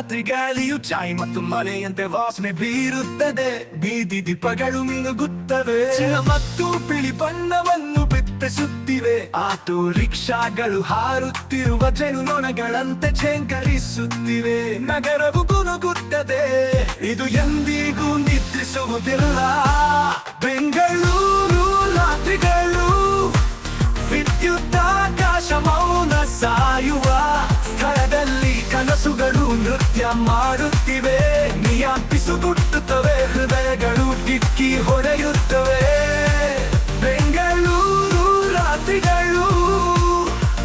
ರಾತ್ರಿ ಚಾಯ್ ಮತ್ತು ಮಳೆಯಂತೆ ವಾಸನೆ ಬೀರುತ್ತದೆ. ಬೀದಿ ದೀಪಗಳು ಮಿನುಗುತ್ತವೆ. ಮತ್ತು ಬಿಳಿ ಬಣ್ಣವನ್ನು ಬಿತ್ತಿಸುತ್ತಿವೆ ಆಟೋ ರಿಕ್ಷಾಗಳು ಹಾರುತ್ತಿರುವ ಜನು ನೊಣಗಳಂತೆ ಛೇಂಕರಿಸುತ್ತಿವೆ ನಗರವು ಗುನುಗುತ್ತದೆ. ಇದು ಎಂದಿಗೂ ನಿದ್ರಿಸುವುದಿಲ್ಲ. ಬೆಂಗಳೂರು ಮಾಡುತ್ತಿವೆ. ನಿಯಾಪಿಸುಗುಟ್ಟುತ್ತವೆ ಹೃದಯಗಳು ಡಿಕ್ಕಿ ಹೊಡೆಯುತ್ತವೆ. ಬೆಂಗಳೂರು ರಾತ್ರಿಗಳು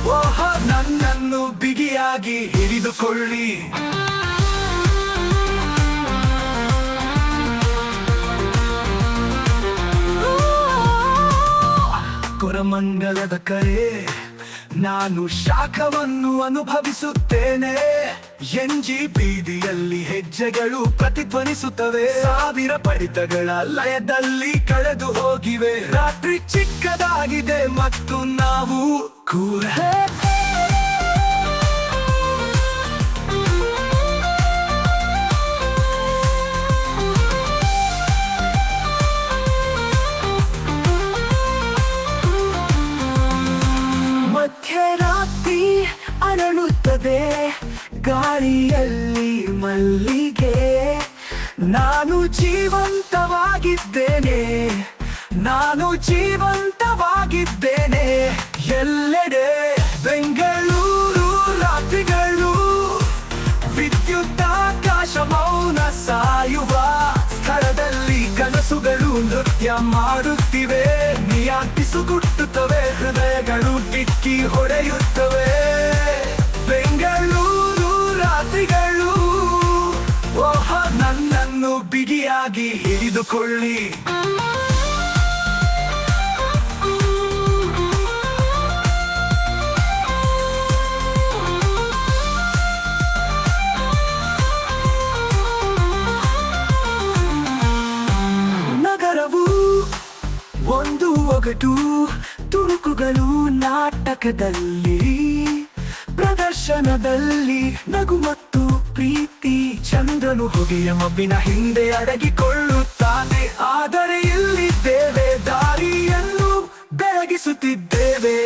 ಓಹ ನನ್ನನ್ನು ಬಿಗಿಯಾಗಿ ಹಿಡಿದುಕೊಳ್ಳಿ. ಕೊರಮಂಗಲದ ಕರೆ, ನಾನು ಶಾಖವನ್ನು ಅನುಭವಿಸುತ್ತೇನೆ. ಎಂಜಿ ಬೀದಿಯಲ್ಲಿ ಹೆಜ್ಜೆಗಳು ಪ್ರತಿಧ್ವನಿಸುತ್ತವೆ. ಸಾವಿರ ಪಡಿತಗಳ ಲಯದಲ್ಲಿ ಕಳೆದು ಹೋಗಿವೆ. ರಾತ್ರಿ ಚಿಕ್ಕದಾಗಿದೆ ಮತ್ತು ನಾವು ಕೂರ ಅರಳುತ್ತದೆ ಗಾಳಿಯಲ್ಲಿ ಮಲ್ಲಿಗೆ. ನಾನು ಜೀವಂತವಾಗಿದ್ದೇನೆ ನಾನು ಜೀವಂತವಾಗಿದ್ದೇನೆ ಎಲ್ಲೆಡೆ. ಬೆಂಗಳೂರು, ರಾತ್ರಿಗಳು, ವಿದ್ಯುತ್ತಾಕಾಶ ಮೌನ ಸಾಯುವ ಸ್ಥಳದಲ್ಲಿ ಕನಸುಗಳು ನೃತ್ಯ ಮಾಡುತ್ತಿವೆ. ನಿಯಾತಿಸುಗುಟ್ಟುತ್ತವೆ ಹೃದಯಗಳು ಡಿಕ್ಕಿ ಹೊಡೆಯುತ್ತವೆ. ಬಿಗಿಯಾಗಿ ಹಿಡಿದುಕೊಳ್ಳಿ. ನಗರವು ಒಂದು ಒಗಟು ತುಣುಕುಗಳು ನಾಟಕದಲ್ಲಿ ಪ್ರದರ್ಶನದಲ್ಲಿ ನಗು ಮತ್ತು ಪ್ರೀತಿ. ಚಂದ್ರನು ಹೊಗೆಯ ಮಬ್ಬಿನ ಹಿಂದೆ ಅಡಗಿಕೊಳ್ಳುತ್ತಾನೆ. ಆದರೆ ಇಲ್ಲಿದ್ದೇವೆ ದಾರಿಯನ್ನು ಬೆಳಗಿಸುತ್ತಿದ್ದೇವೆ.